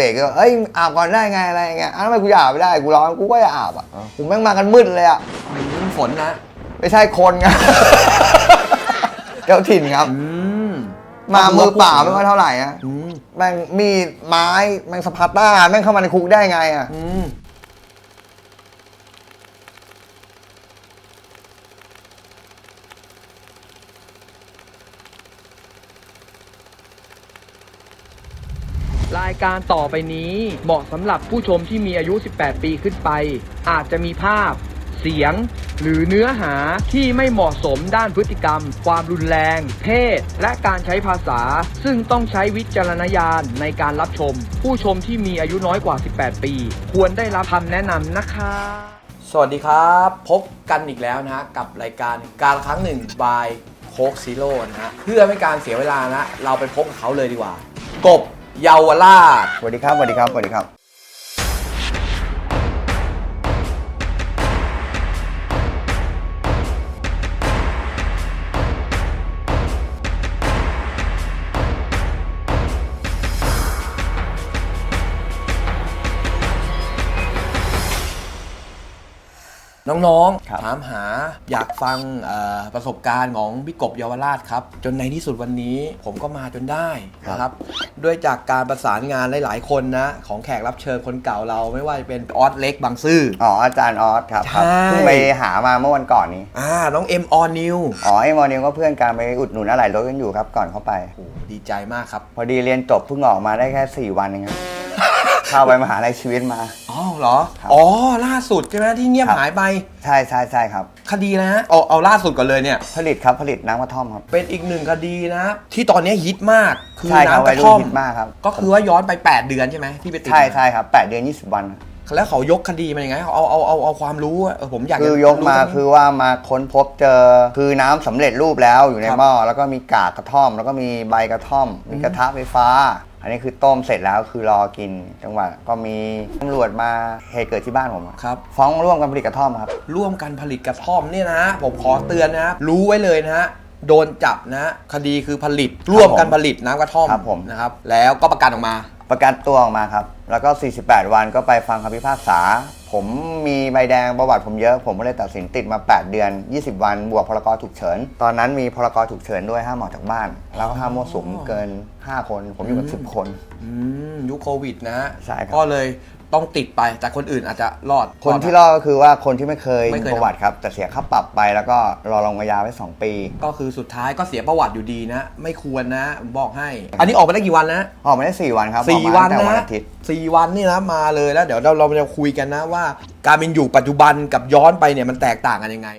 เบรกก็เอ้ยอาบก่อนได้ไงอะไรเงี้ยอ้าวทำไมกูจะอาบไม่ได้กูร้อนกูก็จะอาบอะกูแม่งมากันมืดเลยอะอืมฝนนะ ไม่ใช่คนไง เจ้าถิ่นครับ อืมมามือเปล่าไม่ค่อยเท่าไหร่อะอืมแม่งมีดไม้แม่งสปาร์ต้าแม่งเข้ามาในคุกได้ไงอะ อืม รายการต่อไปนี้เหมาะสำหรับผู้ชมที่มีอายุ 18 ปีขึ้นไป อาจจะมีภาพ เสียง หรือเนื้อหาที่ไม่เหมาะสมด้านพฤติกรรม ความรุนแรง เพศ และการใช้ภาษา ซึ่งต้องใช้วิจารณญาณในการรับชม ผู้ชมที่มีอายุน้อยกว่า 18 ปี ควรได้รับคำแนะนำนะคะ สวัสดีครับ พบกันอีกแล้วนะฮะกับรายการการครั้งหนึ่งบายโคกซีโร่นะฮะเพื่อไม่การเสียเวลานะ เราไปพบกับเขาเลยดีกว่า กบ เยาวราช สวัสดีครับสวัสดีครับสวัสดีครับ น้องครับๆถามหาอยากฟังเอ่อประสบการณ์ของพี่กบเยาวราชครับ จนในที่สุดวันนี้ผมก็มาจนได้นะครับ ด้วยจากการประสานงานหลาย ๆ คนนะ ของแขกรับเชิญคนเก่าเราไม่ว่าจะเป็นออสเล็กบางซื่ออ๋ออาจารย์ออสครับครับใช่เพิ่งไปหามาเมื่อวันก่อนนี้อ่าน้องเอ็มออนนิวอ๋อไอ้มอนิวก็เพื่อนการไปอุดหนุนอะไรรถกันอยู่ครับก่อนเข้าไปโอ้ดีใจมากครับ พอดีเรียนจบเพิ่งออกมาได้แค่ 4 วันเองครับ เข้าไปมหาลัยชีวิตมา อ๋อเหรอครับอ๋อ ล่าสุดใช่ไหมที่เงียบครับหายไป ใช่ใช่ใช่ครับ คดีนะฮะเอาเอาล่าสุดก่อนเลยเนี่ย ผลิตครับผลิตน้ำกระท่อมครับ เป็นอีกหนึ่งคดีนะ ที่ตอนนี้ฮิตมากคือใช่ครับน้ำกวัยระรุ่ท่อนมฮิตมากครับ ก็คือว่าย้อนไป 8 เดือนใช่ไหมที่ไปติดใช่ใช่ครับ8เดือน20วัน แล้วเขายกคดีมายังไงเอาเอาเอาเอาความรู้อะเออผมอยากจะคือยกมารู้ตรงนี้คือว่ามาค้นพบเจอคือน้ำสำเร็จรูปแล้วอยู่ในครับหม้อแล้วก็มีกากกระท่อม แล้วก็มีใบกระท่อม มีกระทะไฟฟ้า อันนี้คือต้มเสร็จแล้วคือรอกินจังหวะก็มีตำรวจมาเหตุเกิดที่บ้านผมอะครับ ฟ้องร่วมกันผลิตกระท่อมครับ ร่วมกันผลิตกระท่อมเนี่ยนะผมขอเตือนนะรู้ไว้เลยนะฮะโดนจับนะคดีคือผลิตร่วมกันผลิตน้ำกระท่อมครับผม นะครับ แล้วก็ประกันออกมา ประกันตัวออกมาครับ แล้วก็ 48 วันก็ไปฟังคำพิพากษา ผมมีใบแดงประวัติผมเยอะ ผมก็เลยตัดสินติดมา 8 เดือน 20 วันบวกพรกฉุกเฉิน ตอนนั้นมีพรกฉุกเฉินด้วยห้ามออกจากบ้าน แล้วก็ห้ามมั่วสุมเกิน 5 คน ผมอยู่กัน10 คน อืมยุคโควิดนะใช่ครับ ก็เลย ต้องติดไปแต่คนอื่นอาจจะรอด คนที่รอดก็คือว่าคนที่ไม่เคยไม่เคยประวัติครับ แต่เสียค่าปรับไปแล้วก็รอลงอาญาไว้ 2 ปี ก็คือสุดท้ายก็เสียประวัติอยู่ดีนะ ไม่ควรนะผมบอกให้ อันนี้ออกไปได้กี่วันนะออกมาได้ 4 วันครับสี่ออกวัมานตั้งแต่วันนะอาทิตย์ สี่วันนี่นะมาเลยแล้วเดี๋ยวเราเราจะคุยกันนะว่า การเป็นอยู่ปัจจุบันกับย้อนไปเนี่ยมันแตกต่างกันยังไง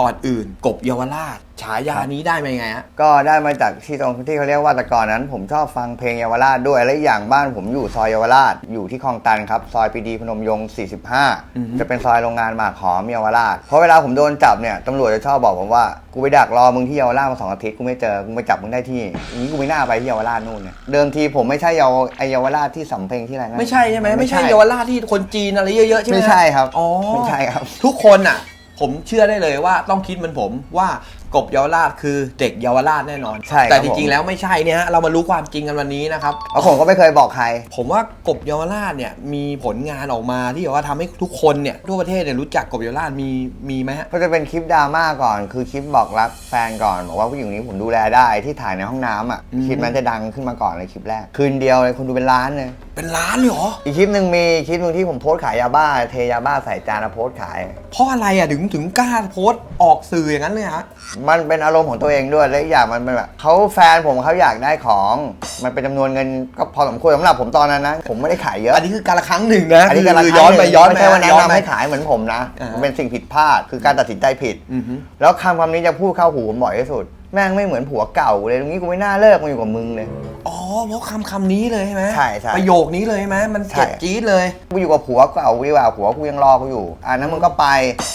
ก่อนอื่นกบเยาวราชฉายานี้ได้มายังไงฮะ ก็ได้มาจากที่ตรงที่เขาเรียกว่าแต่ก่อนนั้น ผมชอบฟังเพลงเยาวราชด้วยและอีกอย่างบ้านผมอยู่ซอยเยาวราชอยู่ที่คลองตันครับ ซอยปรีดีพนมยงค์อือฮึ 45 จะเป็นซอยโรงงานหมากหอมเยาวราชเพราะเวลาผมโดนจับเนี่ยตำรวจจะชอบบอกผมว่ากูไปดักรอมึงที่เยาวราชมาสองอาทิตย์กูไม่เจอกูไปจับมึงได้ที่อย่างนี้กูไม่น่าไปที่เยาวราชนู่นเนี่ยเดิมทีผมไม่ใช่เยาวไอเยาวราชที่สำเพ็งที่อะไรนะไม่ใช่ใช่ไหมไม่ใช่เยาวราชที่คนจีนอะไรเยอะๆใช่ไหมไม่ใช่ครับอ๋อไม่ใช่ครับ ทุกคนอะ ผมเชื่อได้เลยว่าต้องคิดเหมือนผมว่า กบเยาวราชคือเด็กเยาวราชแน่นอน ใช่ครับแต่จริงผมๆแล้วไม่ใช่เนี่ยฮะเรามารู้ความจริงกันวันนี้นะครับแล้วผมก็ไม่เคยบอกใคร ผมว่ากบเยาวราชเนี่ยมีผลงานออกมาที่แบบว่าทำให้ทุกคนเนี่ยทั่วประเทศเนี่ยรู้จักกบเยาวราชมีมีไหมฮะ ก็จะเป็นคลิปดราม่าก่อน คือคลิปบอกรักแฟนก่อน บอกว่าผู้หญิงคนนี้ผมดูแลได้ที่ถ่ายในห้องน้ำอะอืม คลิปนั้นจะดังขึ้นมาก่อนเลยคลิปแรก คืนเดียวเลยคนดูเป็นล้านเลย เป็นล้านเลยเหรออีกคลิปหนึ่งมีคลิปหนึ่งที่ผมโพสต์ขายยาบ้า เทยาบ้าใส่จานแล้วโพสต์ขาย เพราะอะไรอะถึงถึงกล้าโพสต์ออกสื่ออย่างนั้นเลยฮะมันเป็นอารมณ์ของตัวเองด้วยและอีกอย่างมันเป็นแบบเขาแฟนผมเขาอยากได้ของ มันเป็นจำนวนเงินก็พอสมควรสำหรับผมตอนนั้นนะ ผมไม่ได้ขายเยอะอันนี้คือการละครั้งหนึ่งนะอันนี้คืการละคือครั้งย้อนไปย้อนไม่ใช่ว่าแนะย้อนนำไปให้ขายเหมือนผมนะอ่าฮะมันเป็นสิ่งผิดพลาดคือการตัดสินใจผิดอือฮึแล้วคำคำนี้จะพูดเข้าหูผมบ่อยที่สุดแม่งไม่เหมือนผัวเก่าเลยตรงนี้กูไม่น่าเลิกมาอยู่กับมึงเลย อ๋อ เพราะคำคำนี้เลยใช่ไหมใช่ใช่ประโยคนี้เลยใช่ไหมมันเจ็บใช่จี๊ดเลย กูอยู่กับผัวเก่าดีกว่าผัวกูยังรอกูอยู่ อ่านั้นมึงก็ไป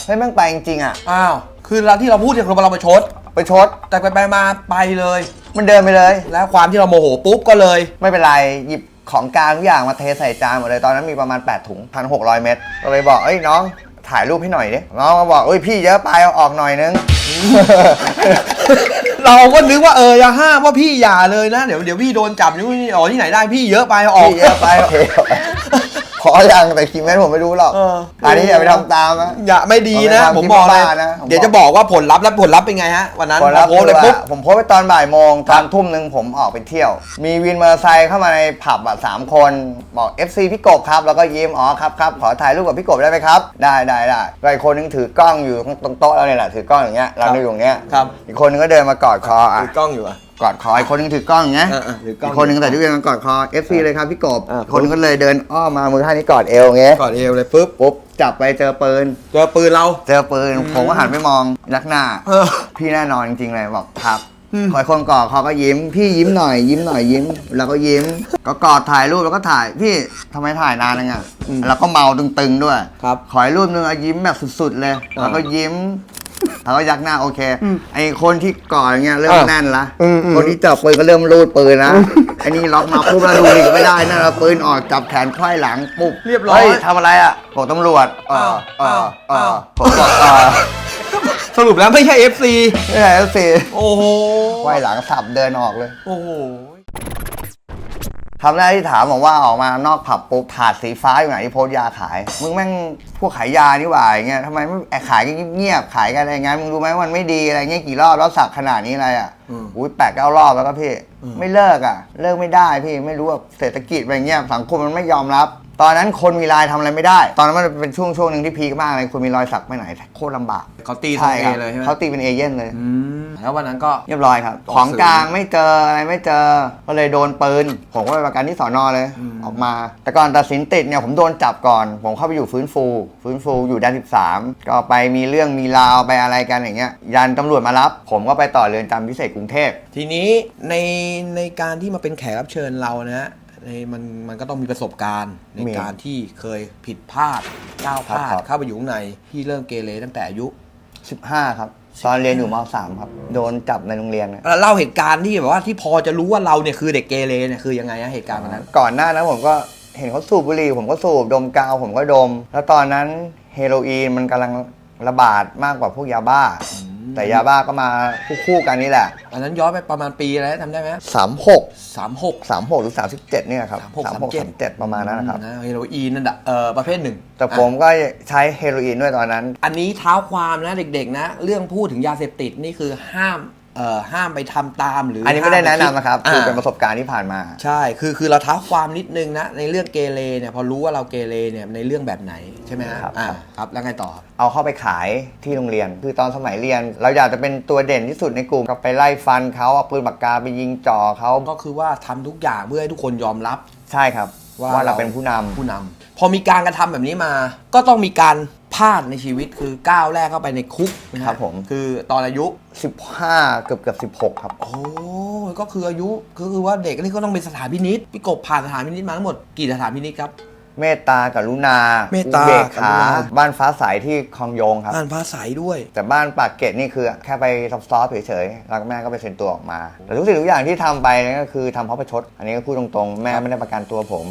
เฮ้ยแม่งไปจริงๆอะ อ้าว คือเราที่เราพูดเนี่ยคือเราไปชด ไปชด แต่ไปไปมาไปเลย มันเดินไปเลย แล้วความที่เราโมโหปุ๊บก็เลย ไม่เป็นไรหยิบของกลางทุกอย่างมาเทใส่จานหมดเลยตอนนั้นมีประมาณ 8 ถุง 1,600 เม็ดก็เลยบอกเอ้ยน้องถ่ายรูปให้หน่อยดิน้องก็บอกเอ้ยพี่เยอะไปเอาออกหน่อยนึง เราก็นึกว่าเอออย่าห้ามว่าพี่อย่าเลยนะ เดี๋ยวเดี๋ยวพี่โดนจับนี่นี่อ๋อที่ไหนได้พี่เยอะไปเอาออก พี่เยอะไปโอเคขอ อย่างแต่คิมเมนผมไม่รู้หรอก เอออันนี้อย่าไปทำตามนะ อย่าไม่ดีนะเอาไปผมบอกเลยทำที่บ้านนะผมบอก เดี๋ยวจะบอกว่าผลลัพธ์แล้วผลลัพธ์เป็นไงฮะ วันนั้นผลลัพธ์พอโพสต์เลยคือปุ๊บ ว่าผมโพสต์ไปตอนบ่ายโมงตอนทุ่มหนึ่งผมออกไปเที่ยว มีวินมอเตอร์ไซค์เข้ามาในผับอะสามคน บอก FC พี่กบครับ แล้วก็ยิ้มอ๋อครับครับขอถ่ายรูปกับพี่กบได้ไหมครับ ได้ได้ได้ก็อีกคนนึงถือกล้องอยู่ตรงโต๊ะเราเนี่ยแหละถือกล้องอย่างเงี้ยเราครับอยู่อย่างเงี้ยครับ อีกคนนึงก็เดินมากอดคออะ ถือกล้องอยู่อะ กอดคออีกคนนึงถือกล้องอย่างเงี้ยอ่าๆถือกล้องอีกคนนึงแต่ที่เดินมากอดคอ FC เลยครับพี่กบอ่าอีกคนนึงก็เลยเดินอ้อมมามือท่านี้กอดเอวอย่างเงี้ยกอดเอวเลยปุ๊บปุ๊บจับไปเจอปืน เจอปืนเรา เจอปืนผมก็หันไปมองยักหน้า เออ พี่แน่นอนจริงๆเลยบอกครับอืมคอยคนกอดเขาก็ยิ้ม พี่ยิ้มหน่อยยิ้มหน่อยยิ้ม แล้วก็ยิ้ม ก็กอดถ่ายรูปแล้วก็ถ่าย พี่ทำไมถ่ายนานนังอะแล้วก็เมาตึงๆด้วยครับขอให้รูปนึงอะยิ้มแบบสุดๆเลยอ่าแล้วก็ยิ้ม แล้วก็ยักหน้าโอเค ไอคนที่กอดอย่างเงี้ยเริ่มอ่าแน่นละอืมอืมคนที่จับปืนก็เริ่มรูดปืนนะไอ้นี่ล็อกมาปุ๊บแล้วดูนี่ก็ไม่ได้นะแล้วปืนออกจับแขนไขว้หลังปุ๊บเรียบร้อยฮ้ทำอะไรอะบอกตำรวจเออเออเออผมบอกเออสรุปแล้วไม่ใช่ FC ไม่ใช่สิโอ้โหไขว้หลังสับเดินออกเลย โอ้โห คำแรกที่ถามบอกว่าออกมานอกผับปุ๊บถาดสีฟ้าอยู่ไหนที่โพสต์ยาขาย มึงแม่งพวกขายยานี่หว่าอย่างเงี้ยทำไมไม่แอบขายกันเงียบๆขายกันอะไรเงี้ยมึงรู้ไหมว่ามันไม่ดีอะไรเงี้ยกี่รอบแล้วสักขนาดนี้อะไรอะอืมอุ้ยแปดเก้ารอบแล้วก็พี่อืมไม่เลิกอะ เลิกไม่ได้พี่ไม่รู้ว่าเศรษฐกิจอะไรเงี้ยสังคมมันไม่ยอมรับ ตอนนั้นคนมีรายทำอะไรไม่ได้ ตอนนั้นมันเป็นช่วงช่วงหนึ่งที่พีคมากเลยคนมีรอยสักไปไหนโคตรลำบากเขาตีทรใช่งคเอรับเลยใช่ไหมเขาตีเป็นเอเย่นเลย อืมแล้ววันนั้นก็ เรียบร้อยครับ ออกของสื่อกลางไม่เจออะไรไม่เจอ ก็เลยโดนปืน ผมก็ไปประกันที่สอนอเลยอืมออกมา แต่ก่อนตัดสินติดเนี่ยผมโดนจับก่อน ผมเข้าไปอยู่ฟื้นฟู ฟื้นฟูอยู่ด้าน13 ก็ไปมีเรื่องมีราวไปอะไรกันอย่างเงี้ย ยันตำรวจมารับ ผมก็ไปต่อเรือนจำพิเศษกรุงเทพ ทีนี้ในในการที่มาเป็นแขกรับเชิญเรานะฮะ ในมันมันก็ต้องมีประสบการณ์ในมีการที่เคยผิดพลาดก้าวพลาดครับ เข้าไปอยู่ข้างในที่เริ่มเกเรตั้งแต่อายุ 15 ครับ ตอนเรียนอยู่ม 3 ครับ โดนจับในโรงเรียนนะเล่าเหตุการณ์ที่แบบว่าที่พอจะรู้ว่าเราเนี่ยคือเด็กเกเรเนี่ยคือยังไงอะเหตุการณ์วันนั้น ก่อนหน้านั้นผมก็เห็นเขาสูบบุหรี่ผมก็สูบดมกาวผมก็ดม แล้วตอนนั้นเฮโรอีนมันกำลังระบาดมากกว่าพวกยาบ้า แต่ยาบ้าก็มาคู่ๆกันนี่แหละอันนั้นย้อนไปประมาณปีอะไรทำได้ไหมสามหกสามหก สามหกหรือสามสิบเจ็ดเนี่ยครับ36สามหกสามเจ็ดประมาณนั้นนะครับ นะเฮโรอีนนั่นแหละเออประเภทหนึ่งแต่ผมก็ใช้เฮโรอีนด้วยตอนนั้น อันนี้เท้าความนะเด็กๆนะ เรื่องพูดถึงยาเสพติดนี่คือห้าม เอ่อห้ามไปทำตามหรืออัอันนี้ไม่ได้แนะนำนะครับ คือเป็นาประสบการณ์ที่ผ่านมา ใช่ คือคือเราท้าความนิดนึงนะ ในเรื่องเกเรเนี่ยพอรู้ว่าเราเกเรเนี่ยในเรื่องแบบไหนใช่ไหมฮะครับ อ่าครับครับแล้วไงต่อเอาเข้าไปขายที่โรงเรียน คือตอนสมัยเรียน เราอยากจะเป็นตัวเด่นที่สุดในกลุ่มก็ไปไล่ฟันเขาเอาปืนปากกาไปยิงจ่อเขาก็คือว่าทำทุกอย่างเพื่อให้ทุกคนยอมรับ ใช่ครับว่าว่าเราเรา เป็นผู้นำผู้นำ พอมีการกระทำแบบนี้มา ก็ต้องมีการพลาดในชีวิตคือก้าวแรกเข้าไปในคุกนะฮะครับผม คือตอนอายุ 15 เกือบเกือบ16 ครับ โอ้ยก็คืออายุก็คือว่าเด็กนี่ก็ต้องเป็นสถานพินิษพี่กบผ่านสถานพินิษมาทั้งหมดกี่สถานพินิษครับ เมตตากรุณาเมตตาอุเบกขา กรุณา บ้านฟ้าใสที่คลองโยงครับ อ่านภาษาด้วย แต่บ้านปากเกร็ดนี่คือแค่ไปซอฟต์ๆเฉยๆแล้วแม่ก็ไปเซ็นตัวออกมา แต่ทุกสิ่งทุกอย่างที่ทำไปเนี่ยก็คือทำเพราะประชด อันนี้ก็พูดตรงๆ แม่ไม่ได้ประกันตัวผม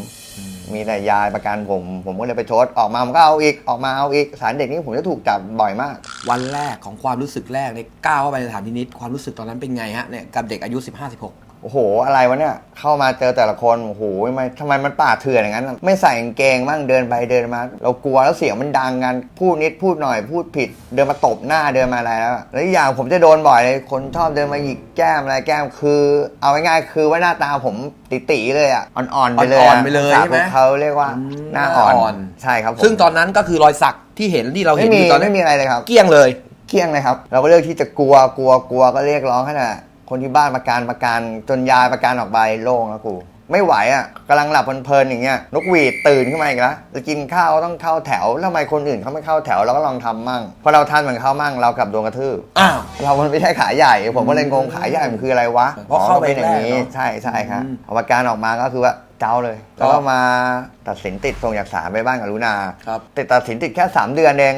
มีแต่ยายประกันผม ผมก็เลยไปชดออกมาผมก็เอาอีกออกมาเอาอีกสารเด็กนี่ผมจะถูกจับบ่อยมาก วันแรกของความรู้สึกแรกในก้าวเข้าไปในสถานพินิษความรู้สึกตอนนั้นเป็นไงฮะเนี่ยกับเด็กอายุ 15 16 โอ้โห อะไรวะเนี่ย เข้ามาเจอแต่ละคน โอ้โหทำไมทำไมมันป่าเถื่อนอย่างนั้น ไม่ใส่กางเกงมั่งเดินไปเดินมา เรากลัวแล้วเสียงมันดังกัน พูดนิดพูดหน่อยพูดผิด เดินมาตบหน้าเดินมาอะไรแล้ว แล้วอีกอย่างผมจะโดนบ่อยเลยคนชอบเดินมาหยิกแก้มอะไรแก้มคือ เอาง่ายๆคือว่าหน้าตาผมติๆเลยอะอ่อนๆไปเลยอ่อนๆไปเลยภาษาใช่ไหมพวกเขาเรียกว่าอืมหน้าอ่อหน้าอ่อนนใช่ครับผมซึ่งตอนนั้นก็คือรอยสักที่เห็นที่เราเห็ไม่นมีอยู่ตอนนั้ไม่นมีอะไรเลยครับ เกลี้ยงเลยเที่ยงเลยครับ เราก็เลือกที่จะกลัวกลัวกลัวก็เรียกร้องขนาด คนที่บ้านประกันประกันจนยายประกันออกไปโล่งแล้วกู ไม่ไหวอะกำลังหลับเพลินๆอย่างเงี้ยนกหวีดตื่นขึ้นมาอีกแล้วจะกินข้าวต้องเข้าแถวแล้วทำไมคนอื่นเขาไม่เข้าแถวเราก็ลองทำมั่งพอเราทำเหมือนเขามั่งเรากลับโดนกระทืบอ้าวเรามันไม่ใช่ขาใหญ่ ผมก็เลยงงขาใหญ่มันคืออะไรวะเพราะเข้าไปอ๋อเป็นอย่างนี้แรกเนอะใช่ใช่ครับอืมเอาประกันออกมาก็คือว่าเจ้าเลยก็แล้วก็มาตัดสินติดส่งจากศาลไปบ้านกับลุนาครับติดตัดสินติดแค่ 3 เดือนเอง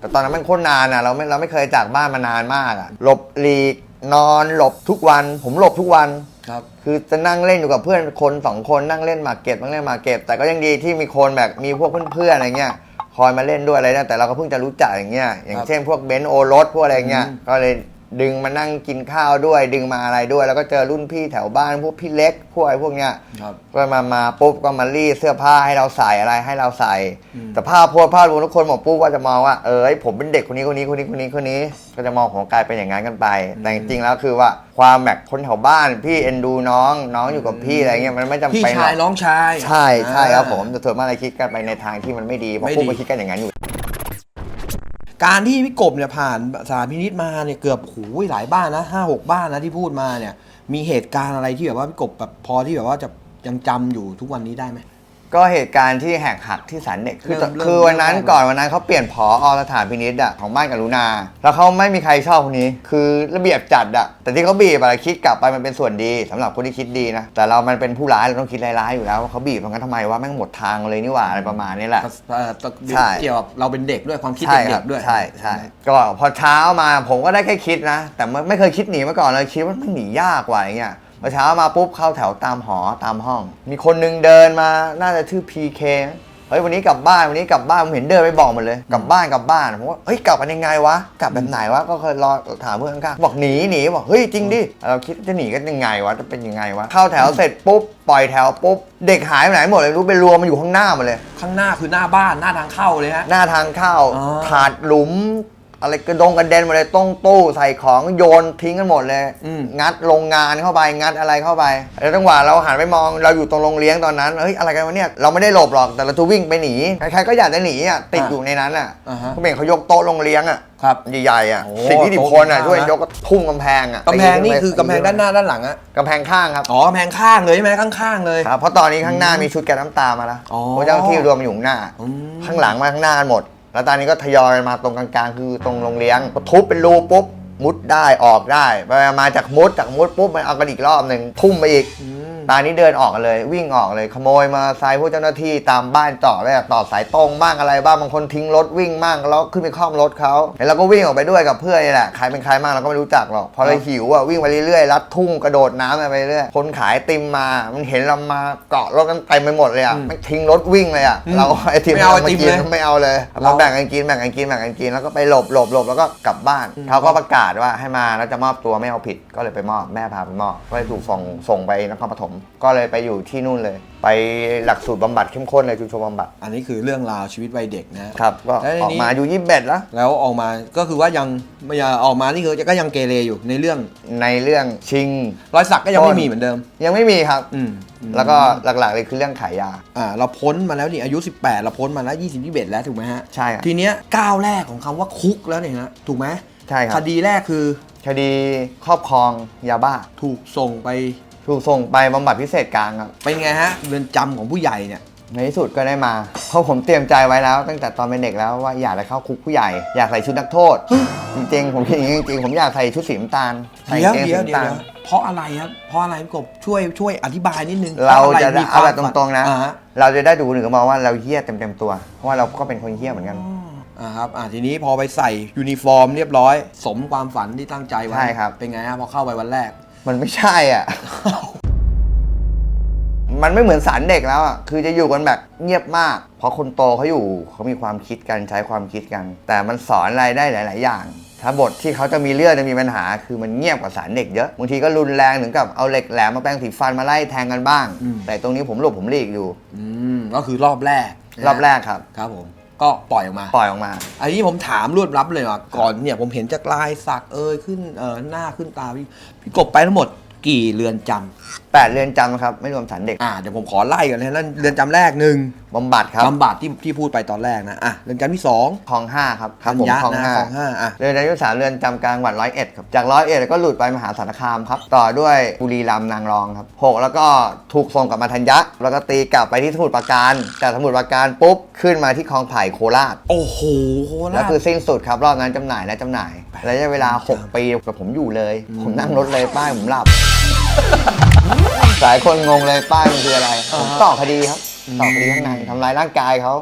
แต่ตอนนั้นมันโคตรนานอะเราไม่เราไม่เคยจากบ้านมานานมากอะหลบหลีก นอนหลบทุกวัน ผมหลบทุกวัน ครับ คือจะนั่งเล่นอยู่กับเพื่อนคนสองคนนั่งเล่นหมากเก็บนั่งเล่นหมากเก็บแต่ก็ยังดีที่มีคนแบบมีพวกเพื่อนๆอะไรเงี้ยคอยมาเล่นด้วยอะไรนะแต่เราก็เพิ่งจะรู้จักอย่างเงี้ยอย่างครับเช่นพวกเบนซ์โอรสพวกอะไรเงี้ยอืมก็เลย ดึงมานั่งกินข้าวด้วย ดึงมาอะไรด้วย แล้วก็เจอรุ่นพี่แถวบ้านพวกพี่เล็กพวกไอ้พวกเนี้ยครับ ก็มามาปุ๊บก็มารีดเสื้อผ้าให้เราใส่อะไรให้เราใส่ อืม แต่ภาพโพสภาพรวมทุกคนบอกปุ๊บว่าจะมองว่าเออไอ้ผมเป็นเด็กคนนี้คนนี้คนนี้คนนี้คนนี้ ก็จะมองผมกลายเป็นอย่างนั้นกันไป แต่จริงๆแล้วคือว่าความแบบคนแถวบ้านพี่เอ็นดูน้องน้องอยู่กับพี่อะไรเงี้ยมันไม่จำพี่เป็นหรชายอก น้องชาย ใช่ใช่ครับอ่าผมแต่ส่วนมากเราคิดกันไปในทางที่มันไม่ดีเพราะไม่พวกดี มันคิดกันอย่างนั้นอยู่ การที่พี่กบเนี่ยผ่านสารพินิษมาเนี่ยเกือบหูหลายบ้านนะห้าหกบ้านนะที่พูดมาเนี่ย มีเหตุการณ์อะไรที่แบบว่าพี่กบแบบพอที่แบบว่าจะยังจำอยู่ทุกวันนี้ได้ไหม ก็เหตุการณ์ที่แหกหักที่สันเด็กคือเริ่มเริ่มคือวันนั้นเริ่มก่อนวันนั้นเขาเปลี่ยนผอสถานพินิษอะของบ้านกรุณา แล้วเขาไม่มีใครชอบคนนี้ คือระเบียบจัดอะแต่ที่เขาบีบอะคิดกลับไปมันเป็นส่วนดีสำหรับคนที่คิดดีนะแต่เรามันเป็นผู้ร้ายเราต้องคิดร้ายๆอยู่แล้วว่าเขาบีบตรงนั้นทำไมว่าแม่งหมดทางเลยนี่หว่าอะไรประมาณนี้แหละ เอ่อตใช่ เกี่ยวกับเราเป็นเด็กด้วยความคิดใช่เด็ครักบๆด้วย ใช่ใช่ก็พอเช้ามาผมก็ได้แค่คิดนะ แต่ไม่ไม่เคยคิดหนีมาก่อนเลยคิดว่ามันหนียากกว่าอย่างเงี้ย พอเช้ามาปุ๊บเข้าแถวตามหอตามห้อง มีคนนึงเดินมาน่าจะชื่อ PK เฮ้ยวันนี้กลับบ้านวันนี้กลับบ้านผมเห็นเดินไปบอกหมดเลยกลับบ้านกลับบ้านผมว่าเฮ้ยกลับกันยังไงวะกลับแบบไหนวะก็เคยรอถามเพื่อนข้างๆบอกหนีหนีบอกเฮ้ยจริงดิเราคิดจะหนีกันยังไงวะจะเป็นยังไงวะเข้าแถวเสร็จปุ๊บปล่อยแถวปุ๊บเด็กหายไปไหนหมดเลยไม่รู้ไปรวมมันอยู่ข้างหน้าหมดเลย ข้างหน้าคือหน้าบ้านหน้าทางเข้าเลยฮะหน้าทางเข้าอ๋อถาดหลุม อะไรกระดงกระเด็นหมดเลยต้องตู้ใส่ของโยนทิ้งกันหมดเลยอืม งัดโรงงานเข้าไปงัดอะไรเข้าไปแล้วจังหวะเราหันไปมองเราอยู่ตรงโรงเลี้ยงตอนนั้นเฮ้ยอะไรกันวะเนี่ยเราไม่ได้หลบหรอกแต่เราจะวิ่งไปหนีใครๆก็อยากจะหนีอะติดอยู่ในนั้นอะอ่าฮะ เขาเห็นเขายกโต๊ะโรงเลี้ยงอะครับ ใหญ่ๆอะโอ้สิบยี่สิบคนอะโต๊ะช่วยนะยกก็ทุ่มกำแพงอะกำแพงนี่ตีคือกำแพงด้านหน้าด้านหลังอะกำแพงข้างครับ อ๋อกำแพงข้างเลยใช่ไหมข้างๆเลย ครับเพราะตอนนี้ข้างหน้ามีชุดแกนน้ำตามาแล้วอ๋อเพราะเจ้าหน้าที่รวมอยู่ข้างหน้า อืม ข้างหลังมาข้างหน้ากันหมด แล้วตอนนี้ก็ทยอยมาตรงกลางๆ คือตรงโรงเลี้ยงทุบเป็นรูปุ๊บมุดได้ออกได้ไปมาจากมุดจากมุดปุ๊บมันเอากันอีกรอบหนึ่งทุ่มไปอีก ตอนนี้เดินออกกันเลย วิ่งออกเลยขโมยมาไซค์พวกเจ้าหน้าที่ตามบ้านต่อเลยต่อสายตรงบ้างอะไรบ้างบางคนทิ้งรถวิ่งบ้างแล้วขึ้นไปคล่อมรถเขาแล้วเราก็วิ่งออกไปด้วยกับเพื่อนนี่แหละใครเป็นใครบ้างเราก็ไม่รู้จักหรอกพอเราหิวอะวิ่งไปเรื่อยๆลัดทุ่งกระโดดน้ำไปเรื่อยคนขายไอติมมา มันเห็นเรามาเกาะรถกันเต็มไปหมดเลยอะอืมมันทิ้งรถวิ่งเลยอะอืมเราไอติมไม่เอามาไอติมกินเลยไม่เอาเลยเราเราแบ่งกันกินแบ่งกันกินแบ่งกันกินแล้วก็ไปหลบหลบหลบแล้วก็กลับบ้านอืมเขาก็ประกาศว่าให้มาแล้วจะมอบตัวไม่เอาผิดก็เลยไปมอบแม่พาไปมอบก็เลยถูกส่งส่งไปนครปฐมก็เลยไปอยู่ที่นู่นเลย ไปหลักสูตรบำบัดเข้มข้นเลยชุมชนบำบัดอันนี้คือเรื่องราวชีวิตวัยเด็กนะครับก็แล้วในออกนี้มาอายู่ยี่สิบเอ็ดแล้ว แล้วออกมาก็คือว่ายังไม่ยังออกมานี่คือก็ยังเกเรอยู่ในเรื่องในเรื่องชิง รอยสักก็ยังต้ไม่น มีเหมือนเดิม ยังไม่มีครับ อืมแล้วก็หลักๆเลยคือเรื่องขายยา อ่าเราพ้นมาแล้วนี่อายุ 18 เราพ้นมาแล้ว 20 21 แล้วถูกไหมฮะ ใช่ครับ ทีเนี้ยก้าวแรกของคำว่าคุกแล้วเนี่ยฮะถูกไหมใช่คครับดีแรกคือคดีครอบครองยาบ้าถูกส่งไป ถูกส่งไปบำบัดพิเศษกลางครับ เป็นไงฮะเรือนจำของผู้ใหญ่เนี่ย ในที่สุดก็ได้มา เพราะผมเตรียมใจไว้แล้ว ตั้งแต่ตอนเป็นเด็กแล้วว่าอยากจะเข้าคุกผู้ใหญ่ อยากใส่ชุดนักโทษ จริงๆผมคิดอย่างนี้จริงๆผมอยากใส่ชุดสีน้ำตาลใส่เดี๋ยวกางเกงเดี๋ยวสีเดี๋ยวน้ำตาลเดี๋ยวเพราะอะไรครับ เพราะอะไรพี่กบช่วยช่วยอธิบายนิดนึงเราจะพได้มีเอาแบบตรงๆนะ อ่าฮะเราจะได้ดูหนึ่งก็มองว่าเราเหี้ยเต็มๆตัว เพราะว่าเราก็เป็นคนเหี้ยเหมือนกัน อ่าครับอ่าทีนี้พอไปใส่ยูนิฟอร์มเรียบร้อย สมความฝันที่ตั้งใจไว้ใช่ครับ เป็นไงฮะพอเข้าไปวันแรก มันไม่ใช่อะ มันไม่เหมือนสารเด็กแล้วอะ คือจะอยู่กันแบบเงียบมาก เพราะคนโตเขาอยู่เขามีความคิดกันใช้ความคิดกัน แต่มันสอนอะไรได้หลาย ๆ อย่าง ถ้าบทที่เขาจะมีเรื่องจะมีปัญหา คือมันเงียบกว่าสารเด็กเยอะ บางทีก็รุนแรงถึงกับเอาเหล็กแหลมมาแปรงสีฟันมาไล่แทงกันบ้างอืมแต่ตรงนี้ผมหลบผมหลีกอยู่ อืมก็คือรอบแรกนะฮะรอบแรกครับ ครับผม ก็ปล่อยออกมา ปล่อยออกมา อันนี้ผมถามรวดรับเลยว่าก่อนเนี่ยผมเห็นจากลายสักเอยขึ้นเออหน้าขึ้นตาพี่พี่กบไปทั้งหมดกี่เรือนจำแปดเรือนจำครับ ไม่รวมสารเด็ก อ่าเดี๋ยวผมขอไล่กันนะนั่นเรือนจำแรกหนึ่งบำบัดครับบำบัดที่ที่พูดไปตอนแรกนะอะเรือนจำที่สองคลองห้าครับครับธัผมญญะคลองนะห้าของห้าอะเรือนจำที่สามเรือนจำกลางจังหวัดร้อยเอ็ดครับจากร้อยเอ็ดก็หลุดไปมหาสารคามครับต่อด้วยบุรีรัมย์นางรองครับหกแล้วก็ถูกส่งกลับมาธัญญะแล้วก็ตีกลับไปที่สมุทรปราการจากสมุทรปราการปุ๊บขึ้นมาที่คลองไผ่โคราช โอ้โหโคแล้วราชคือสิ้นสุดครับรอบนั้นจำหน่ายและจำหน่ายระยะเวลา 6 ปีกับผมอยู่เลย ผมนั่งรถเลยป้ายผมหลับ หลายคนงงเลยป้ายมันคืออะไรผมต่อคดีครับต่อคดีข้างในทำลายร่างกายเขา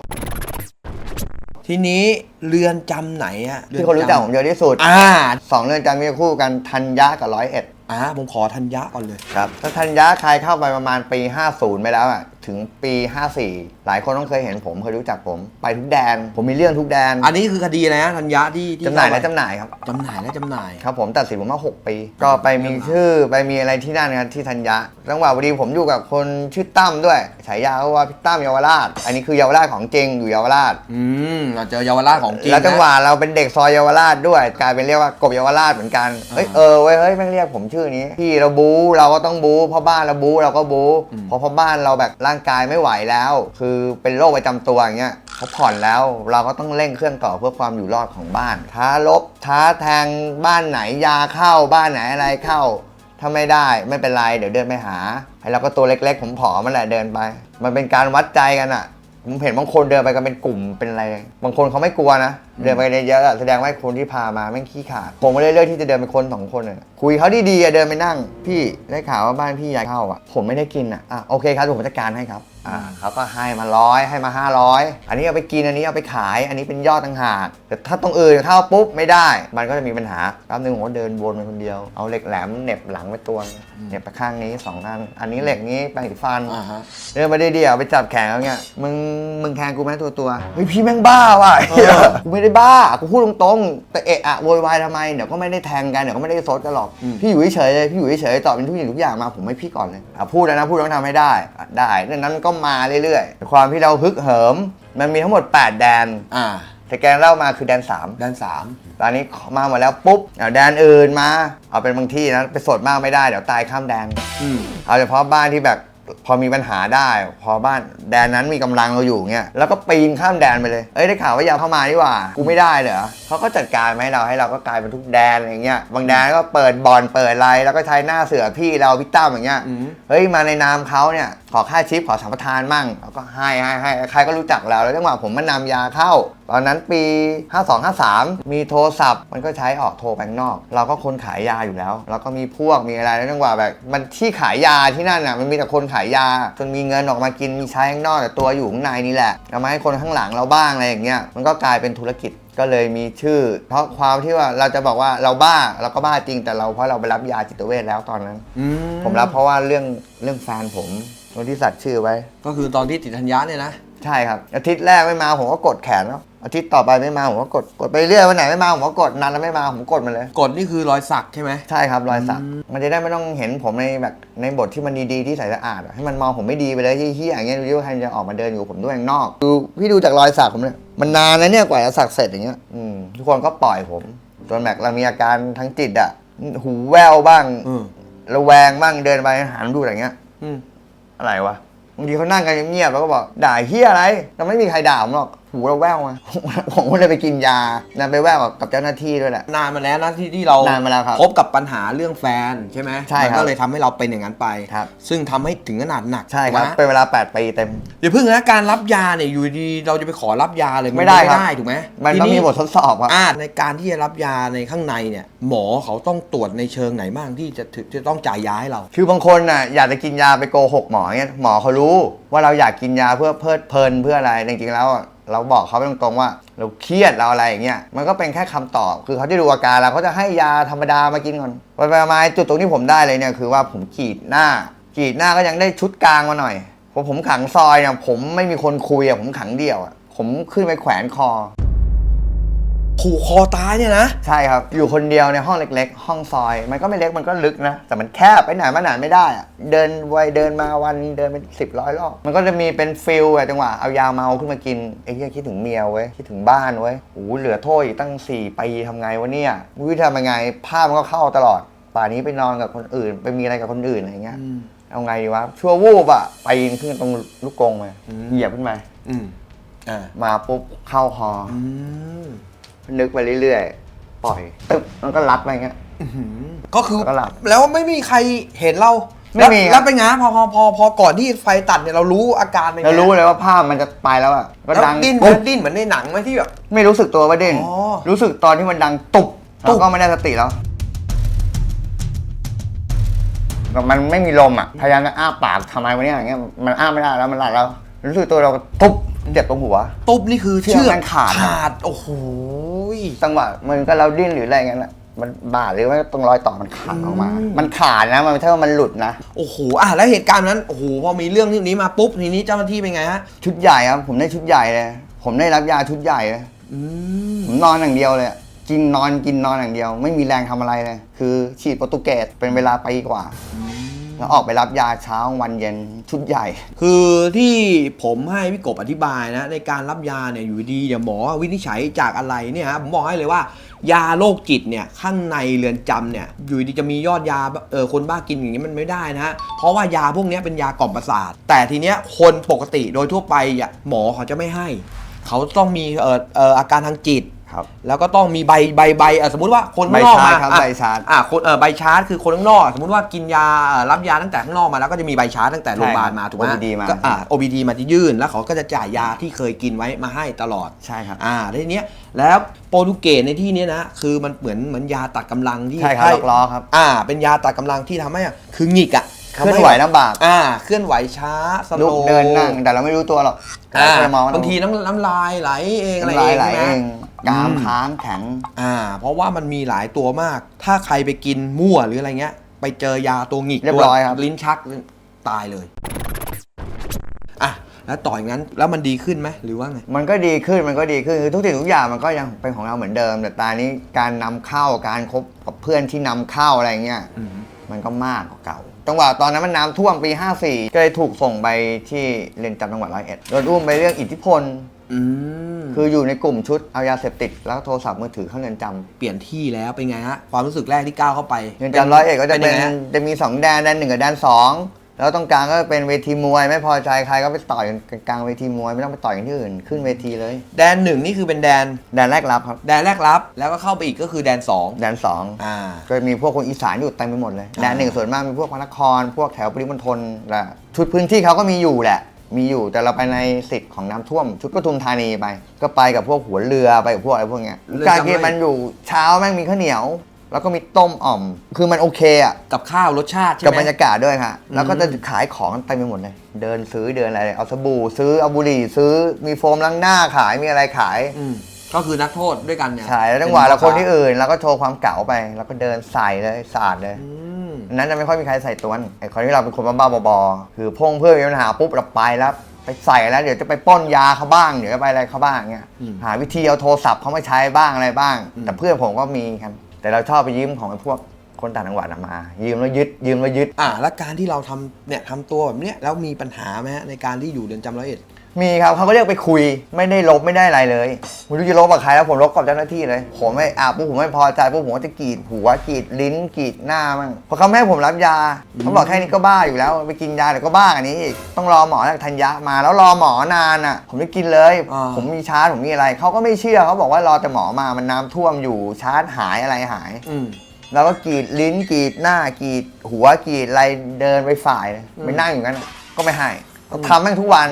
ทีนี้เรือนจำไหนอะที่คนรู้จักผมเยอะที่สุดอ่าสองเรือนจำมีคู่กันธัญญะกับร้อยเอ็ดอ่าผมขอธัญญะก่อนเลยครับถ้าธัญญะใครเข้าไปประมาณปี 50 ไปแล้วอะ ถึงปี 54 หลายคนต้องเคยเห็นผมเคยรู้จักผม ไปทุกแดน ผมมีเรื่องทุกแดนอันนี้คือคดีอะไรนะธัญญาที่ที่จำหน่ายและเข้ไปจำหน่ายครับจำหน่ายและจำหน่าย ครับผมตัดสินผมมา 6 ปี ก็ไปมีชื่อไปมีอะไรที่นั่นครับที่ธัญญะจังหวะพอดีผมอยู่กับคนชื่อตั้มด้วยฉายาเขาว่าพี่ตั้มเยาวราช อันนี้คือเยาวราชของจริงอยู่เยาวราช อืมเราเจอเยาวราชของจริงแล้วจังหวะนะเราเป็นเด็กซอยเยาวราชด้วยกลายเป็นเรียกว่ากบเยาวราชเหมือนกันเฮ้ยอ่าเออเว้ยเฮ้ยแม่งเรียกผมชื่อนี้พี่เราบู๊เราก็ต้องบู๊เพราะบ้านเราบู๊เราก็บู๊อืมเพราะพ่อบ้านเราแบบร่างกายไม่ไหวแล้ว คือเป็นโรคประจำตัวอย่างเงี้ยเขาผ่อนแล้วเราก็ต้องเร่งเครื่องต่อเพื่อความอยู่รอดของบ้าน ท้าลบท้าแทงบ้านไหนยาเข้าบ้านไหนอะไรเข้า ถ้าไม่ได้ไม่เป็นไรเดี๋ยวเดินไปหาไอ้เราก็ตัวเล็กๆผมผอมมันแหละเดินไป มันเป็นการวัดใจกันอะ ผมเห็นบางคนเดินไปกันเป็นกลุ่มเป็นอะไร บางคนเขาไม่กลัวนะ เดินไปกันเยอะๆอะแสดงว่าคนที่พามาแม่งขี้ขลาดผมก็เลยเลือกที่จะเดินเป็นคนสองคนอะคุยเขาดีๆอะเดินไปนั่ง พี่ได้ข่าวว่าบ้านพี่ยายเข้าอะผมไม่ได้กินอะอะโอเคครับเดี๋ยวผมจัดการให้ครับ อ่าเขาก็ให้มาร้อยให้มา 500 อันนี้เอาไปกินอันนี้เอาไปขาย อันนี้เป็นยอดต่างหากแต่ถ้าตรงอื่นเข้าปุ๊บไม่ได้ มันก็จะมีปัญหาแป๊บนึงผมก็เดินวนไปคนเดียวเอาเหล็กแหลมเหน็บหลังไปตัวนึงเหน็บไปข้างนี้สองอันอันนี้เหล็กนี้แปรงสีฟันอ่าฮะ เดินมาดีๆเอาไปจับแขนเขาเงี้ยมึงมึงแทงกูไหมตัวตัวๆเฮ้ยพี่แม่งบ้าว่ะเออกูไม่ได้บ้ากูพูดตรงๆแต่เอะอะโวยวายทำไมเดี๋ยวก็ไม่ได้แทงกันเดี๋ยวก็ไม่ได้ซดกันหรอกพี่อยู่เฉยๆเลยพี่อยู่เฉยๆตอบเป็นทุกอย่างทุกอย่างมาผมไม่พี่ก่อนเลยอะพูดแล้วนะพูดต้องทำให้ได้อะได้ดังนั้นก็มาเรื่อยๆ ความที่เราฮึกเหิม มันมีทั้งหมด 8 แดน อ่า แต่แกนเล่ามาคือแดน3ด้านสามตอนนี้มาหมดแล้วปุ๊บเอาแดนอื่นมา เอาเป็นบางที่นะ ไปสดมากไม่ได้ เดี๋ยวตายข้ามแดน อืม เอาเฉพาะบ้านที่แบบ พอมีปัญหาได้ พอบ้านแดนนั้นมีกำลังเราอยู่เงี้ยแล้วก็ปีนข้ามแดนไปเลยเอ้ยได้ข่าวว่าอยาเข้ามานี่หว่า กูไม่ได้เหรอเขาก็จัดการมาให้เราให้เราก็กลายเป็นทุกแดนอะไรเงี้ยบางแดนก็เปิดบอลเปิดอะไรแล้วก็ใช้หน้าเสือพี่เราพี่ตั้มอย่างเงี้ยอืมเฮ้ยมาในนามเขาเนี่ยขอค่าชิปขอสัมปทานมั่งเราก็ให้ให้ให้ใครก็รู้จักเราแล้วจังหวะผมมานำยาเข้าตอนนั้นปี 52 53 มีโทรศัพท์ มันก็ใช้ออกโทรไปข้างนอก เราก็คนขายยาอยู่แล้วเราก็มีพวกมีอะไรแล้วจังหวะแบบ มันที่ขายยาที่นั่นน่ะมันมีแต่คนขายยา จนมีเงินออกมากินมีใช้ข้างนอกแต่ตัวอยู่ข้างในนี่แหละเอามาให้คนข้างหลังเราบ้างอะไรอย่างเงี้ยมันก็กลายเป็นธุรกิจก็เลยมีชื่อ เพราะความที่ว่าเราจะบอกว่าเราบ้าเราก็บ้าจริงแต่เราเพราะเราไปรับยาจิตเวชแล้วตอนนั้น อืผมรับเพราะว่าเรื่องเรื่องแฟนผมคนที่สัตว์ชื่อไว้ ก็คือตอนที่ติดธัญญาเนี่ยนะ ใช่ครับ อาทิตย์แรกไม่มาผมก็กดแขนแล้วอาทิตย์ต่อไปไม่มาผมก็กดกดไปเรื่อยวันไหนไม่มาผมก็กดนานแล้วไม่มาผมกดมันเลย กดนี่คือรอยสักใช่ไหมใช่ครับรอยสักมันจะได้ไม่ต้องเห็นผมในแบบในบทที่มันดีๆที่ใส่สะอาดอะให้มันมองผมไม่ดีไปเลยเฮี้ยๆอย่างเงี้ยดูดิว่าใครจะออกมาเดินอยู่กับผมด้วยข้างนอกดูพี่ดูจากรอยสักผมเนี่ยมันนานนะเนี่ยกว่าจะสักเสร็จอย่างเงี้ยอืมทุกคนก็ปล่อยผมจนแบบเรามีอาการทางจิตอะหูแว่วบ้างอืมระแวงบ้างเดินไปหันดูอะไรเงี้ยอืมอะไรวะ บางทีเขานั่งกันเงียบๆแล้วก็บอกด่าเฮียอะไรแต่ไม่มีใครด่าผมหรอก หูเราแว่วมาผมก็เลยไปกินยานะไปแว่วกับเจ้าหน้าที่ด้วยแหละ นานมาแล้วนะที่ที่เรานานมาแล้วครับพบกับปัญหาเรื่องแฟนใช่ไหมใช่ครับมันก็เลยทำให้เราเป็นอย่างนั้นไปครับซึ่งทำให้ถึงขนาดหนักใช่ครับถูกไหมเป็นเวลา 8 ปีเต็มเดี๋ยวพึ่งนะการรับยาเนี่ยอยู่ดีเราจะไปขอรับยาเลยนไม่ได้ครับไม่ได้ถูกไหมมันทีต้องมีบททดสอบครับอ่าในการที่จะรับยาในข้างในเนี่ยหมอเขาต้องตรวจในเชิงไหนบ้างที่จะถึงจะต้องจ่ายยาให้เรา คือบางคนน่ะอยากจะกินยาไปโกหกหมอเงี้ยหมอเขารู้ว่าเราอยากกินยาเพื่อเพลิดเพลินเพื่ออะไรจริงๆแล้วอะ เราบอกเขาไปตรงๆว่า เราเครียดเราอะไรอย่างเงี้ยมันก็เป็นแค่คำตอบ คือเขาจะดูอาการเราเขาจะให้ยาธรรมดามากินก่อนไปไปมาจุดตรงที่ผมได้เลยเนี่ยคือว่าผมกรีดหน้ากรีดหน้าก็ยังได้ชุดกลางมาหน่อยเพราะผมขังซอยเนี่ยผมไม่มีคนคุยอะผมขังเดี่ยวอะผมขึ้นไปแขวนคอ ผูกคอตายเนี่ยนะ ใช่ครับ อยู่คนเดียวในห้องเล็ก ๆ ห้องซอย มันก็ไม่เล็กมันก็ลึกนะ แต่มันแคบไปไหนมาไหนไม่ได้อะเดินไวเดินมาวันเดินเป็นสิบร้อยรอบ มันก็จะมีเป็นฟิลอะจังหวะเอายาเมาขึ้นมากินไอ้เหี้ยคิดถึงเมียเว้ยคิดถึงบ้านเว้ยโอ้โหเหลือโทษอีกตั้ง4ปีทำไงวะเนี่ยวิธีทำยังไงภาพมันก็เข้าตลอด ป่านนี้ไปนอนกับคนอื่น ไปมีอะไรกับคนอื่นอะไรเงี้ยอืมเอาไงดีวะชั่ววูบอะไปขึ้นตรงลูกกรงมาอืมเหยียบขึ้นมา อืมอ่ามาปุ๊บเข้าคออืม นึกไปเรื่อยๆ ปล่อย ตึ๊บมันก็รัดไปอย่างเงี้ย ก็คือแล้วก็หลับแล้วไม่มีใครเห็นเราไม่มีแล้วแล้วเป็นไงพอพอพอพอก่อนที่ไฟตัดเนี่ยเรารู้อาการเป็นไงเรารู้เลยว่าภาพมันจะไปแล้วอะก็แล้วดังดิ้นปุ๊บดิ้นเหมือนในหนังไหมที่แบบ ไม่รู้สึกตัวว่าเด่น อ๋อรู้สึกตอนที่มันดังตุบตุแล้วบก็ไม่ได้สติแล้วแบบมันไม่มีลมอะพยายามจะอ้าปากทำไมวะเนี่ยอย่างเงี้ย มันอ้าไม่ได้แล้วมันหลับแล้ว รู้สึกตัวเราก็ตุบเจ็บตรงหัว ตุ๊บนี่คือเชือกมันขาด ขาด โอ้โหจังหวะมันก็เราดิ้นหรืออะไรเงี้ยแหละมันบาดหรือว่าตรงรอยต่อมันขาดออกมาอืมมันขาดนะ มันไม่ใช่ว่ามันหลุดนะ โอ้โห อะ แล้วเหตุการณ์นั้น โอ้โห พอมีเรื่องที่นี้มาปุ๊บ ทีนี้เจ้าหน้าที่เป็นไงฮะ ชุดใหญ่ครับ ผมได้ชุดใหญ่เลย ผมได้รับยาชุดใหญ่เลยอืมผมนอนอย่างเดียวเลยอะกินนอนกินนอนอย่างเดียว ไม่มีแรงทำอะไรเลย คือฉีดโปรตุเกสเป็นเวลาปีกว่า แล้วออกไปรับยาเช้าวันเย็นชุดใหญ่ คือที่ผมให้พี่กบอธิบายนะในการรับยาเนี่ยอยู่ดีเดี๋ยวหมอวินิจฉัยจากอะไรเนี่ยฮะผมบอกให้เลยว่า ยาโรคจิตเนี่ยข้างในเรือนจำเนี่ยอยู่ดีจะมียอดยาเออคนบ้ากินอย่างนี้มันไม่ได้นะฮะเพราะว่ายาพวกนี้เป็นยากล่อมประสาท แต่ทีเนี้ยคนปกติโดยทั่วไปอะหมอเขาจะไม่ให้ เขาต้องมีเออเอออาการทางจิต ครับ แล้วก็ต้องมีใบใบใบเอ่อสมมุติว่าคนข้างนอกใบชาร์มาจครับอะใบชาร์จ อะคนเออใบชาร์จคือคนข้างนอก สมมุติว่ากินยาเอ่อรับยาตั้งแต่ข้างนอกมาแล้วก็จะมีใบชาร์จตั้งแต่โรงพยาบาลมาถูกไหม OPD มา ก็อ่า OBD มาที่ยื่นแล้วเขาก็จะจ่ายยาที่เคยกินไว้มาให้ตลอด ใช่ครับ อ่าแล้วทีเนี้ยแล้วโปรตุเกสในที่เนี้ยนะคือมันเหมือนเหมือนยาตัดกำลังที่ใช่ครับห้ล็อกล้อครับ อ่า เป็นยาตัดกำลังที่ทำให้อะคือหงิกอะเคลื่อนไหวลำบากอ่า เคลื่อนไหวช้าสโลลุกเดินนั่งแต่เราไม่รู้ตัวหรอกอ่าเรามองบางทีน้ำน้ำลายไหลเองอะไรน้ำลายไหลใช่เอมง กรามอืมค้างแข็ง อ่า เพราะว่ามันมีหลายตัวมาก ถ้าใครไปกินมั่วหรืออะไรเงี้ย ไปเจอยาตัวหงิกเรียบร้อยครับ ตัวลิ้นชักตายเลย อะ แล้วต่ออย่างนั้นแล้วมันดีขึ้นไหมหรือว่าไง มันก็ดีขึ้นมันก็ดีขึ้นคือทุกสิ่งทุกอย่างมันก็ยังเป็นของเราเหมือนเดิม แต่ตอนนี้การนำเข้าการคบกับเพื่อนที่นำเข้าอะไรเงี้ยอืมมันก็มากกว่าเก่าจังหวะตอนนั้นมันน้ำท่วมปี 54 ก็เลยถูกส่งไปที่เรือนจำจังหวัดร้อยเอ็ดโดนอุ้มไปเรื่องอิทธิพล อืมคืออยู่ในกลุ่มชุดเอายาเสพติด แล้วก็โทรศัพท์มือถือเข้าเรือนจำเปลี่ยนที่แล้วเป็นไงฮะความรู้สึกแรกที่ก้าวเข้าไปเรือนจำร้อยเอ็ดก็จะเป็นยังไงฮจะมี2แดนแดนหนึ่งกับแดนสองแล้วตรงกลางก็เป็นเวทีมวย ไม่พอใจใครก็ไปต่อยกันกลางเวทีมวยไม่ต้องไปต่อยกันที่อื่นขึ้นเวทีเลย แดนหนึ่งนี่คือเป็นแดนแดนแรกรับครับ แดนแรกรับ แล้วก็เข้าไปอีกก็คือแดนสองแดนสองอ่า ก็มีพวกคนอีสานอยู่เต็มไปหมดเลยอ่าแดนหนึ่งส่วนมากมีพวกพระนคร พวกแถวปริมณฑลแหละชุดพื้นที่เขาก็มีอยู่แหละ มีอยู่แต่เราไปในสิทธิ์ของน้ำท่วม ชุดปทุมธานีไป ก็ไปกับพวกหัวเรือไปกับพวกอะไรพวกเนี้ยการกินมันอยู่เช้าแม่งมีข้าวเหนียว แล้วก็มีต้มอ่อม คือมันโอเคอะ กับข้าวรสชาติใช่กับไหม บรรยากาศด้วยค่ะ แล้วก็อืมจะขายของเต็มไปหมดเลย เดินซื้อเดินอะไร เอาสบู่ซื้อเอาบุหรี่ซื้อ มีโฟมล้างหน้าขาย มีอะไรขาย อืมก็คือนักโทษด้วยกันเนี่ยใช่แล้วจังหวะเราคนที่อื่นเราก็โชว์ความเก๋าไป แล้วก็เดินใส่เลยสาดเลย อืม อันนั้นจะไม่ค่อยมีใครใส่ตัวนะไอ้คนที่เราเป็นคนบ้าๆบอๆคือพงเพื่อนมีปัญหาปุ๊บเราไปแล้ว ไปใส่แล้วเดี๋ยวจะไปปล้นยาเขาบ้างเดี๋ยวจะไปอะไรเขาบ้างเงี้ยอืมหาวิธีเอาโทรศัพท์เขามาใช้บ้างอะไรบ้างอืมแต่เพื่อนผมก็มีครับแต่เราชอบไปยืมของไอ้พวกคนต่างจังหวัดอะมา ยืมแล้วยึดยืมแล้วยึดอ่าแล้วการที่เราทำเนี่ยทำตัวแบบเนี้ยแล้วมีปัญหาไหมฮะในการที่อยู่เรือนจำร้อยเอ็ด มีครับเขาก็เรียกไปคุย ไม่ได้ลบไม่ได้อะไรเลยไม่รู้จะลบกับใครแล้วผมลบกับเจ้าหน้าที่เลย ผมไม่อาปุ๊บผมไม่พอใจปุ๊บผมก็จะกรีดหัวกรีดลิ้นกรีดหน้ามั่งเพราะเขาไม่ให้ผมรับยาเขาบอกแค่นี้ก็บ้าอยู่แล้ว ไปกินยาเดี๋ยวก็บ้าอันนี้อีกต้องรอหมอจากธัญญะมาแล้วรอหมอนานอะ ผมไม่กินเลย อ่า ผมมีชาร์จผมมีอะไรเขาก็ไม่เชื่อเขาบอกว่ารอแต่หมอมามันน้ำท่วมอยู่ชาร์จหายอะไรหาย อืม แล้วก็กรีดลิ้นกรีดหน้ากรีดหัวกรีดอะไรเดินไปฝ่ายอืมไปนั่งอยู่งั้นก็ไม่ให้อืมทำแม่งทุกวัน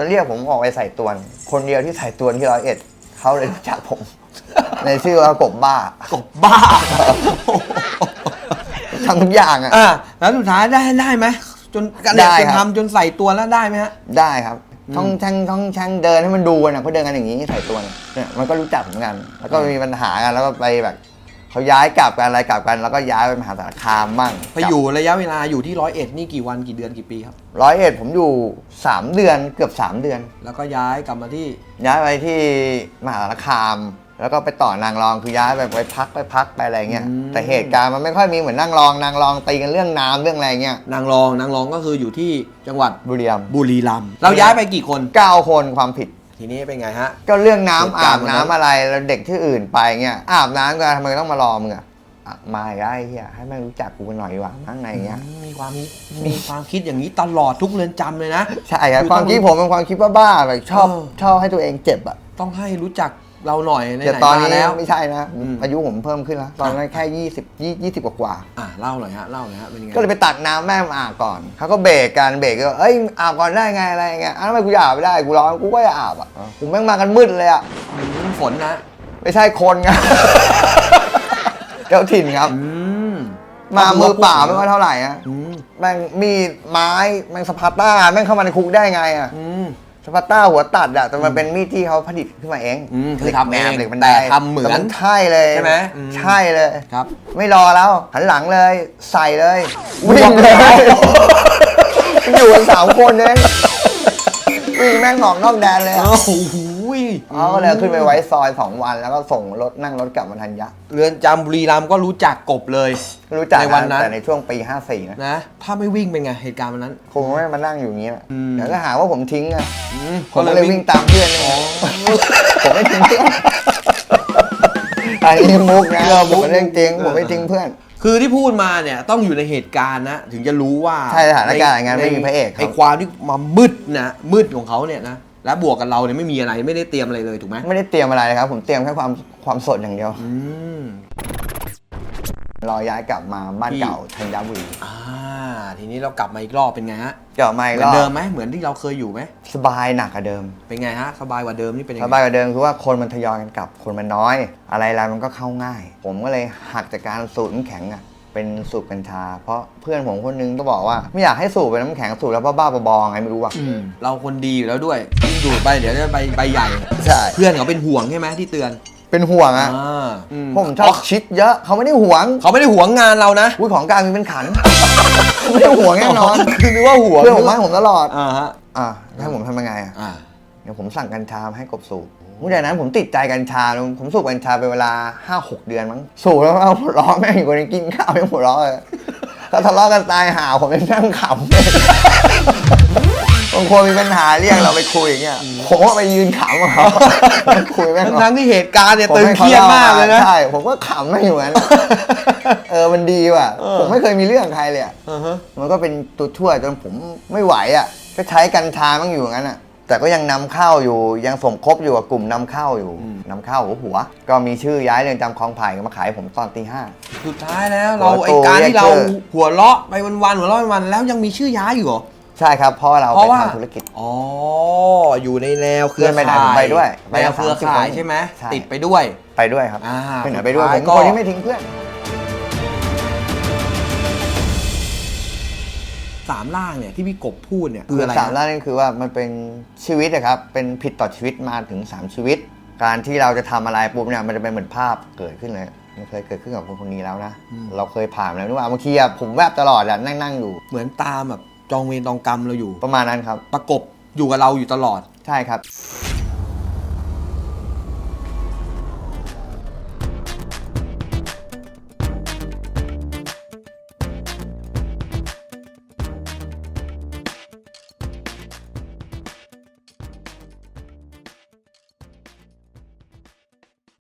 แล้วเรียกผมออกไปใส่ตวนคนเดียวที่ใส่ตวนที่ร้อยเอ็ดเขาเลยรู้จักผม ในชื่อว่ากบบ้า กบบ้าทำทุกอย่างอะ อ่าแล้วสุดท้ายได้ได้ไหมจนกันได้เนี่ยจนครับ ทำจนใส่ตัวแล้วได้ไหมฮะ ได้ครับอืมท่องแช่งท่องแช่งเดินให้มันดูกันนะเขาเดินกันอย่างนี้ใส่ตวนเนี่ยมันก็รู้จักเหมือนกัน แล้วก็มีปัญหากันแล้วก็ไปแบบ เขาย้ายกลับกันอะไรกลับกัน แล้วก็ย้ายไปมหาสารคามบ้างไปอยู่ระยะเวลาอยู่ที่ร้อยเอ็ดนี่กี่วันกี่เดือนกี่ปีครับ ร้อยเอ็ดผมอยู่สามเดือนเกือบสามเดือน แล้วก็ย้ายกลับมาที่ย้ายไปที่มหาสารคาม แล้วก็ไปต่อนางรองคือย้ายไปไปพักไปพักไปอะไรเงี้ยอืมแต่เหตุการณ์มันไม่ค่อยมีเหมือนนางรองนางรองตีกันเรื่องน้ำเรื่องอะไรเงี้ยนางรองนางรองก็คืออยู่ที่จังหวัดบุรีรัมย์บุรีรัมย์เราย้ายไปกี่คนเก้าคนความผิด ทีนี้เป็นไงฮะ ก็เรื่องน้ำเหตุกาอารณ์บวันนั้นน้ำอะไรแล้วเด็กที่อื่นไปเงี้ยอาบน้ำกันทำไมต้องมารอมึงอะอะมาอีกแล้วไอ้เหี้ยให้แม่งรู้จักกูกันหน่อยดีกว่ามั้งไงเงี้ย มีความมีมีความคิดอย่างนี้ตลอดทุกเรือนจำเลยนะ ใช่ครับคือความคิดต้องผมเป็นความคิดบ้าๆแบบชอบเออ ชอบให้ตัวเองเจ็บอะ ต้องให้รู้จัก เราหน่อยในแต่ไหนตอนมานี้แล้ว ไม่ใช่นะอืม อายุผมเพิ่มขึ้นแล้ว ตอนนั้นแค่ยี่สิบยี่สิบกว่าๆอะเล่าหน่อยฮะเล่าหน่อยฮะเป็นยังไงก็เลยไปตักน้ำแม่มาอาบก่อนเขาก็เบรกกันเบรกก็เอ้ยอาบก่อนได้ไงอะไรเงี้ยอ้าวทำไมกูอยากอาบไม่ได้กูร้อนกูก็อยากอาบอะผมแม่งมากันมืดเลยอะอืมฝนนะไม่ใช่คนไง เจ้าถิ่นครับ อืมมามือเปล่าไม่ว่าเท่าไหร่อะอืมแม่งมีดไม้แม่งสปาร์ต้าแม่งเข้ามาในคุกได้ไงอะ อืมส ปาต้าหัวตัดอะแต่มันเป็นมีดที่เขาผลิตขึ้นมาเองอืมคือทำเองหล็กบันไดแต่ทำเหมือนแต่ใช่เลยใช่ไหมอืมใช่เลย ครับ ไม่รอแล้วหันหลังเลย ใส่เลยวิ่งเลย อยู่กันสามคนเองวิ่งแม่งหนอกนอกแดนเลยอะ โอ้โห เขาก็เลยขึ้นไปไว้ซอยสองวันแล้วก็ส่งรถนั่งรถกลับมาทันยะ เรือนจำบุรีรัมย์ก็รู้จักกบเลย รู้จักในวันนั้นแต่ในช่วงปี 54 นะ นะ ถ้าไม่วิ่งเป็นไงเหตุการณ์วันนั้น คงไม่มานั่งอยู่อย่างนี้แหละอืม เดี๋ยวก็หาว่าผมทิ้งอะอืมผมก็เลยวิ่งตามเพื่อนเลยผมไม่ทิ้งเพื่อนอันนี้มุกนะผมเรื่องจริงผมไม่ทิ้งเพื่อน คือที่พูดมาเนี่ยต้องอยู่ในเหตุการณ์นะ ถึงจะรู้ว่าใช่สถานการณ์อย่างนั้นไม่มีพระเอกครับ ไอ้ความที่มามืดนะมืดของเขาเนี่ยนะ และบวกกับเราเนี่ยไม่มีอะไรไม่ได้เตรียมอะไรเลยถูกไหมไม่ได้เตรียมอะไรเลยครับ ผมเตรียมแค่ความความสดอย่างเดียว อืม รอย้ายกลับมาบ้านที่เก่าธัญบุรีอ่า ทีนี้เรากลับมาอีกรอบเป็นไงฮะกลับมาอีเหกมืรอนอเดิมบไหมเหมือนที่เราเคยอยู่ไหมสบายหนักกว่าเดิม เป็นไงฮะสบายกว่าเดิมนี่เป็นยังสไงบายกว่าเดิมคือว่าคนมันทยอยกันกลับ คนมันน้อย อะไรอะไรมันก็เข้าง่าย ผมก็เลยหักจากการสูบน้ำแข็งอะ เป็นสูบกัญชา เพราะเพื่อนผมคนนึงก็บอกว่า ไม่อยากให้สูบเป็นน้ำแข็งสูบแล้วบ้าๆบอๆไงไม่รู้อะอืมเราคนดีอยู่แล้วด้วยยิ่งดูดไปเดี๋ยวจะใบใบใหญ่ ใช่ เพื่อนเขาเป็นห่วงใช่ไหมที่เตือนเป็นห่วงอะอ่าอืมผมชอบชิดเยอะ เขาไม่ได้ห่วงเขาไม่ได้ห่วงงานเรานะอุ้ยของกลางมีเป็นขัน ไม่ได้ห่วงแน่นอนคือนึกว่าห่วงเพื่อนผมให้ผมตลอดอ่าฮะอะให้ผมทำยังไงอะอ่า เดี๋ยวผมสั่งกัญชามาให้กบสูบ เมื่อจากนั้นผมติดใจกัญชา ผมสูบกัญชาเป็นเวลา5-6เดือนมั้ง สูบแล้วเอาหัวเร้อแม่งอยู่คนนึงกินข้าวยังหัวเร้อเลยถ้าทะเลาะกันตายหาผมยังนั่งขำเลยบางคนมีปัญหาเรียกเราไปคุยอย่างเงี้ยผมก็ไปยืนขำกับเขาคุยแม่งทั้งๆที่เหตุการณ์เนี่ยผมตึงให้เครียดมากเลยนะใช่ผมก็ขำไม่อยู่นั้นเออมันดีว่ะเออผมไม่เคยมีเรื่องกับใครเลยอะอ่าฮะมันก็เป็นตัวช่วยจนผมไม่ไหวอะก็ใช้กัญชามั่งอยู่อย่างนั้นอะ แต่ก็ยังนำเข้าอยู่ยังสมคบอยู่กับกลุ่มนำเข้าอยู่อืมนำเข้าหัวหัว ก็มีชื่อย้ายเรือนจำคลองไผ่มาขายผมตอนตีห้า สุดท้ายแล้วเราหัวโตไอการที่เราเรียกชื่อหัวเราะไปวันๆหัวเราะไปวันๆแล้วยังมีชื่อย้ายอยู่เหรอ ใช่ครับเพราะเราเพไปราะว่า ทำธุรกิจ อ๋ออยู่ในแนวเครือเพื่อนไปไหนข่ายผมไปด้วยไปแนกัวนเครือ30ข่ายคนใช่ไหมใช่ ติดไปด้วย ไปด้วยครับ อ่าไปไหนไปด้วยสุผดมท้ายคนก็ที่ไม่ทิ้งเพื่อน สามล่างเนี่ยที่พี่กบพูดเนี่ยคืออะไรสามนะด้านนี่คือว่ามันเป็นชีวิตนะครับเป็นผิดต่อชีวิตมาถึง 3 ชีวิต การที่เราจะทำอะไรปุ๊บเนี่ยมันจะเป็นเหมือนภาพเกิดขึ้นเลยมันเคยเกิดขึ้นกับคนคนนี้แล้วนะเราเคยผ่านมาแล้วนี่ว่าบางทีอะผมแวบตลอดอะนั่งนั่งๆอยู่ เหมือนตามแบบจองเวรจองกรรมเราอยู่ประมาณนั้นครับ ประกบอยู่กับเราอยู่ตลอดใช่ครับ